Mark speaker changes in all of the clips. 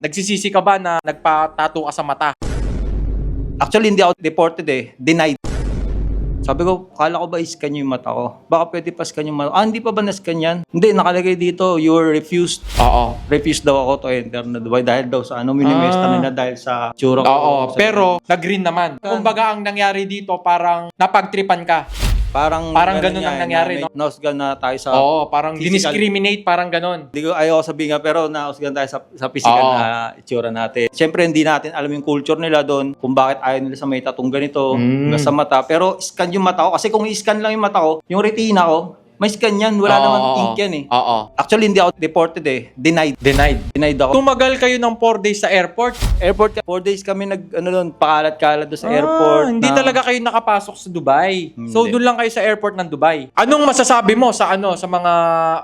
Speaker 1: Nagsisisi ka ba na nagpa-tattoo ka sa mata?
Speaker 2: Actually, hindi ako deported eh. Denied. Sabi ko, kala ko ba iskan yung mata ko? Baka pwede pa scan yung mata ko. Ah, hindi pa ba nascan yan? Hindi, nakalagay dito, you were refused.
Speaker 1: Oo.
Speaker 2: Refused daw ako to enter na Dubai dahil daw sa ano, minimesta
Speaker 1: Ah.
Speaker 2: nila dahil sa tsura ko.
Speaker 1: Oo, pero nag-green naman. Kumbaga ang nangyari dito parang napagtripan ka.
Speaker 2: Parang,
Speaker 1: parang ganun ang
Speaker 2: yan,
Speaker 1: nangyari,
Speaker 2: na may Nausgan na tayo sa...
Speaker 1: Oo, parang
Speaker 2: physical.
Speaker 1: diniscriminate, parang ganon.
Speaker 2: Hindi ko ayaw sabihin nga, pero nausgan tayo sa, sa physical
Speaker 1: Oo.
Speaker 2: na itsura natin. Siyempre, hindi natin alam yung culture nila doon, kung bakit ayaw nila sa may tatong ganito,
Speaker 1: Mm.
Speaker 2: hanggang sa mata. Pero scan yung mata ko. Kasi kung i-scan lang yung mata ko, yung retina ko, may scan yan. Wala
Speaker 1: Oo,
Speaker 2: namang
Speaker 1: oo.
Speaker 2: ink yan eh.
Speaker 1: Oo.
Speaker 2: Actually, hindi ako deported eh. Denied.
Speaker 1: Denied.
Speaker 2: Denied ako.
Speaker 1: Tumagal kayo ng 4 days sa airport.
Speaker 2: Airport, 4 days kami nag, ano doon, pakalat-kalat doon sa
Speaker 1: Ah,
Speaker 2: airport.
Speaker 1: Hindi
Speaker 2: na-
Speaker 1: talaga kayo nakapasok sa Dubai. So
Speaker 2: Hindi.
Speaker 1: doon lang kayo sa airport ng Dubai. Anong masasabi mo sa ano sa mga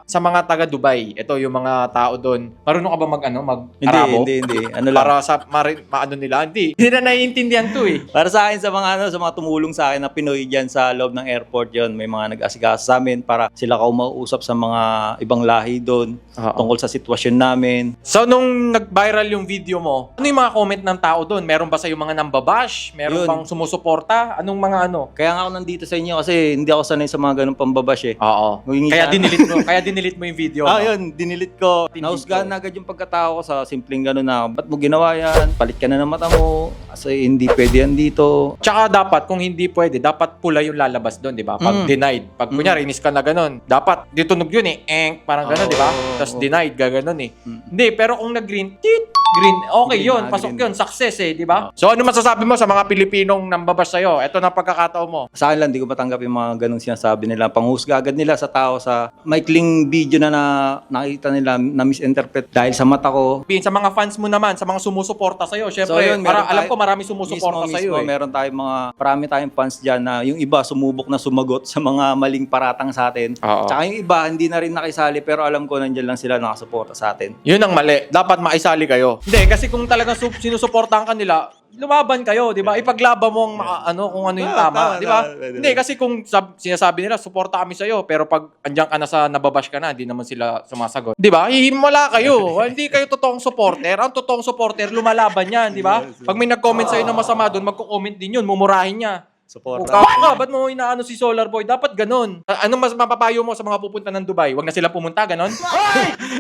Speaker 1: sa mga taga Dubai? Ito yung mga tao doon. Marunong ka ba mag ano mag
Speaker 2: Hindi,
Speaker 1: Arabo?
Speaker 2: hindi, hindi. Ano lang.
Speaker 1: Para sa mari, maano nila. Hindi. Hindi na naiintindihan 'to eh.
Speaker 2: Para sa akin, sa mga ano, sa mga tumulong sa akin na Pinoy dyan sa loob ng airport yon may mga nag-asikaso sa amin para sila ka mauusap sa mga ibang lahi doon
Speaker 1: Oo.
Speaker 2: tungkol sa sitwasyon namin.
Speaker 1: So nung nag-viral yung video mo, ano yung mga comment ng tao doon? Meron ba sa yung mga nambabash? Meron
Speaker 2: Yun.
Speaker 1: bang sumusuporta? Anong mga ano?
Speaker 2: Kaya nga ako nandito sa inyo kasi hindi ako sanay sa mga ganung pambabash eh.
Speaker 1: Oo.
Speaker 2: Humingi
Speaker 1: Kaya
Speaker 2: ka-
Speaker 1: dinilit mo, kaya dinilit mo yung video.
Speaker 2: Ah,
Speaker 1: no?
Speaker 2: yun, dinilit ko. Nausgahan
Speaker 1: ko.
Speaker 2: na agad yung pagkatao ko sa simpleng gano'n na, ba't mo ginawa yan? Palit ka na ng mata mo. Kasi hindi pwede yan dito.
Speaker 1: Tsaka dapat, kung hindi pwede, dapat pula yung lalabas doon, di ba? Pag
Speaker 2: Mm.
Speaker 1: denied. Pag
Speaker 2: Mm.
Speaker 1: kunyari, inis ka na ganun, dapat ditunog yun eh. Enk, parang ganun,
Speaker 2: Oo,
Speaker 1: di ba? Tapos
Speaker 2: oo.
Speaker 1: denied, gaganon eh.
Speaker 2: Mm.
Speaker 1: Hindi, pero kung nag-green, tit, green, okay
Speaker 2: Green
Speaker 1: yun,
Speaker 2: na,
Speaker 1: pasok
Speaker 2: green.
Speaker 1: yun, success eh, di ba? So ano masasabi mo sa mga Pilipinong nambabash sa'yo? Ito na pagkakataon mo.
Speaker 2: Sa akin lang, di ko matanggap yung mga ganong sinasabi nila. Panghusga agad nila sa tao sa maikling video na, na nakita nila na misinterpret dahil sa mata ko.
Speaker 1: Sabihin, Sa mga fans mo naman, sa mga sumusuporta sa'yo, syempre,
Speaker 2: yun,
Speaker 1: para,
Speaker 2: meron
Speaker 1: alam
Speaker 2: tayo-
Speaker 1: ko marami sumusuporta
Speaker 2: mismo,
Speaker 1: sa'yo
Speaker 2: mismo,
Speaker 1: eh.
Speaker 2: meron tayong mga, marami tayong fans dyan na yung iba sumubok na sumagot sa mga maling paratang sa atin.
Speaker 1: Oo.
Speaker 2: Tsaka yung iba, hindi na rin nakisali pero alam ko nandyan lang sila nakasuporta sa atin.
Speaker 1: Yun ang mali. Dapat maisali kayo. Hindi, kasi kung talagang su- sinusuportahan ka nila, lumaban kayo, di ba? Ipaglaban mo ang maka- ano, kung ano yung
Speaker 2: Tama,
Speaker 1: tama,
Speaker 2: tama,
Speaker 1: di ba?
Speaker 2: tama,
Speaker 1: Hindi, kasi kung sab- sinasabi nila, suporta kami sa'yo, pero pag andyan ka na sa nababash ka na, hindi naman sila sumasagot. Di ba? Hihimala kayo. hindi kayo totoong supporter. Ang totoong supporter, lumalaban yan, di ba? Pag may nag-comment sa'yo na masama doon, magko-comment din yun, mumurahin niya.
Speaker 2: Suporta.
Speaker 1: Mukha ka, ba't mo inaano si Solar Boy? Dapat ganun. A- Anong mas mapapayo mo sa mga pupunta ng Dubai? Huwag na sila pumunta, ganun?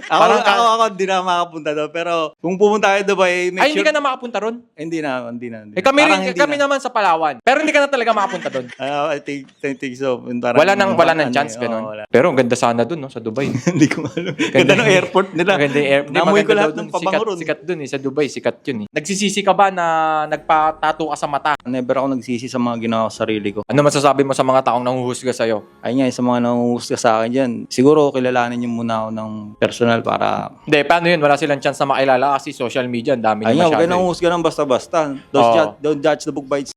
Speaker 2: Ako,
Speaker 1: Parang ka-
Speaker 2: ako, ako, hindi na makapunta doon. Pero kung pumunta kayo Dubai, make
Speaker 1: Ay, hindi
Speaker 2: sure...
Speaker 1: ka na makapunta ron?
Speaker 2: Hindi na, hindi na. Hindi
Speaker 1: Eh kami
Speaker 2: Parang
Speaker 1: rin,
Speaker 2: hindi
Speaker 1: kami
Speaker 2: na.
Speaker 1: naman sa Palawan. Pero hindi ka na talaga makapunta doon.
Speaker 2: Ah, I think, I think so. Parang-
Speaker 1: Wala nang wala nang
Speaker 2: ano
Speaker 1: chance
Speaker 2: eh,
Speaker 1: ganun.
Speaker 2: oo, wala.
Speaker 1: Pero ang ganda sana doon no sa Dubai.
Speaker 2: Hindi ko alam. Ganda ng airport nila.
Speaker 1: Maganda yung air. Hindi,
Speaker 2: Namoy ko lahat ng
Speaker 1: dun.
Speaker 2: pabango
Speaker 1: sikat,
Speaker 2: ron.
Speaker 1: sikat doon eh sa Dubai, sikat 'yun eh. Nagsisisi ka ba na nagpa-tattoo ka sa mata?
Speaker 2: Never ako nagsisi sa mga ginawa ko sa sarili ko.
Speaker 1: Ano masasabi mo sa mga taong nanghuhusga sa iyo?
Speaker 2: Ayun nga, sa mga nangungusta sa akin dyan, siguro kilalanin niyo muna ako ng personal para...
Speaker 1: Hindi, paano 'yun? Wala silang chance na makilala kasi social media, ang dami na
Speaker 2: Ayun nga, huwag
Speaker 1: masyado.
Speaker 2: kayo
Speaker 1: eh.
Speaker 2: nangungusta ng basta-basta. Don't,
Speaker 1: Oo.
Speaker 2: judge, don't judge the book by its